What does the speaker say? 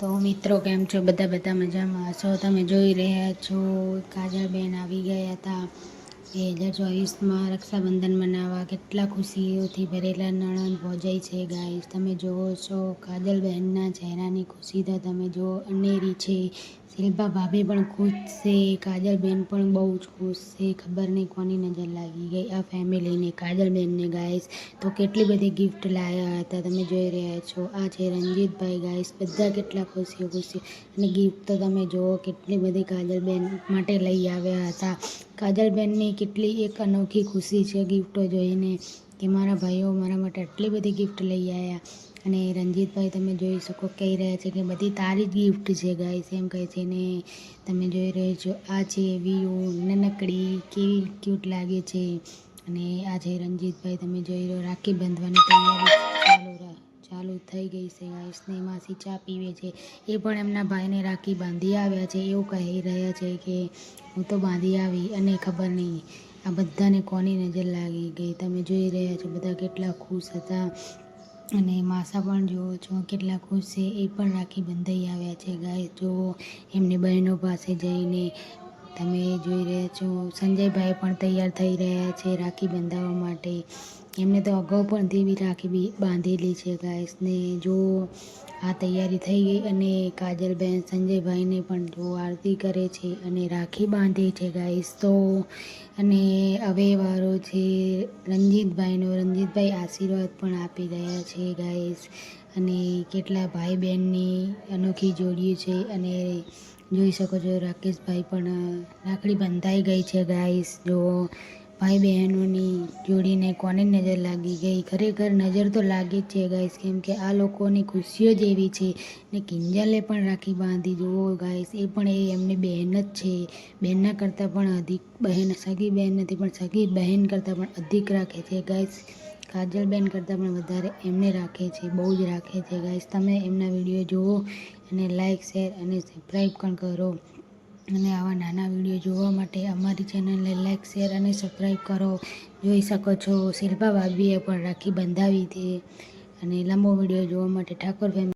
તો મિત્રો, કેમ છો? બધા બધા મજામાં. છો તમે જોઈ રહ્યા છો? કાજલબેન આવી ગયા હતા. બે હજાર ચોવીસમાં રક્ષાબંધન મનાવવા કેટલા ખુશીઓથી ભરેલા નણંદ ભોજાઈ છે, ગાઈસ. તમે જુઓ છો, કાજલબહેનના ચહેરાની ખુશી તો તમે જુઓ, અનેરી છે. શિલ્પા ભાભી પણ ખુશ છે કાજલબેન પણ બહુ જ ખુશ છે. ખબર નહીં કોની નજર લાગી ગઈ આ ફેમિલીને કાજલબેનને ગાઈસ. તો કેટલી બધી ગિફ્ટ લાવ્યા હતા તમે જોઈ રહ્યા છો. આ છે રંજીતભાઈ, ગાઈસ. બધા કેટલા ખુશીઓ ખુશી અને ગિફ્ટ તો તમે જુઓ કેટલી બધી કાજલબેન માટે લઈ આવ્યા હતા. કાજલબેનની કેટલી એક અનોખી ખુશી છે ગિફ્ટો જોઈને કે મારા ભાઈઓ મારા માટે આટલી બધી ગિફ્ટ લઈ આવ્યા. અને રંજીતભાઈ તમે જોઈ શકો કહી રહ્યા છે કે બધી તારી જ ગિફ્ટ છે ગાઈસ. એમ કહે છે ને, તમે જોઈ રહ્યો છો, આ છે વીયુ, નનકડી, કેવી ક્યુટ લાગે છે. અને આ છે રંજીતભાઈ, તમે જોઈ રહ્યો, રાખી બાંધવાની તૈયારી ચાલુ ચાલુ થઈ ગઈ છે. ગાઈસને માસી ચા પીવે છે. એ પણ એમના ભાઈને રાખી બાંધી આવ્યા છે. એવું કહી રહ્યા છે કે, હું તો બાંધી આવી અને ખબર નહીં, આ બધાને કોની નજર લાગી ગઈ? તમે જોઈ રહ્યા છો બધા કેટલા ખુશ હતા. અને માસા પણ જુઓ છો કેટલા ખુશ છે. એ પણ રાખી બંધાઈ આવ્યા છે. ગાય, જુઓ, એમની બહેનો પાસે જઈને તમે જોઈ રહ્યા છો, સંજયભાઈ પણ તૈયાર થઈ રહ્યા છે રાખી બંધાવવા માટે. એમને તો અગાઉ પણ દેવી રાખી બાંધેલી છે ગાઈસને જો આ તૈયારી થઈ ગઈ અને કાજલબેન સંજયભાઈને પણ જો આરતી કરે છે અને રાખી બાંધે છે ગાઈસ તો અને હવે વારો છે. રંજીતભાઈનો, રંજીતભાઈ આશીર્વાદ પણ આપી રહ્યા છે ગાઈસ અને કેટલા ભાઈ બહેનની અનોખી જોડી છે અને જોઈ શકો છો, રાકેશભાઈ પણ રાખડી બંધાઈ ગઈ છે ગાઈસ જો ભાઈ બહેનોની જોડીને કોની નજર લાગી ગઈ? ખરેખર નજર તો લાગી જ છે ગાઈસ કેમ કે આ લોકોની ખુશીઓ જ એવી છે. ને કિંજલે પણ રાખી બાંધી, જુઓ ગાઈસ એ પણ એ એમની બહેન જ છે. બહેનના કરતાં પણ અધિક, બહેન, સગી બહેન નથી, પણ સગી બહેન કરતાં પણ અધિક રાખે છે ગાઈસ કાજલબેન કરતાં પણ વધારે એમને રાખે છે, બહુ જ રાખે છે ગાઈસ તમે એમના વીડિયો જુઓ અને લાઇક શેર અને સબસ્ક્રાઈબ પણ કરો. અને આવા નાના વીડિયો જોવા માટે અમારી ચેનલને લાઇક શેર અને સબસ્ક્રાઈબ કરો. જોઈ શકો છો શિલ્પા ભાભીએ પણ રાખી બંધાવી હતી. અને લાંબો વીડિયો જોવા માટે ઠાકોર ફેમિલી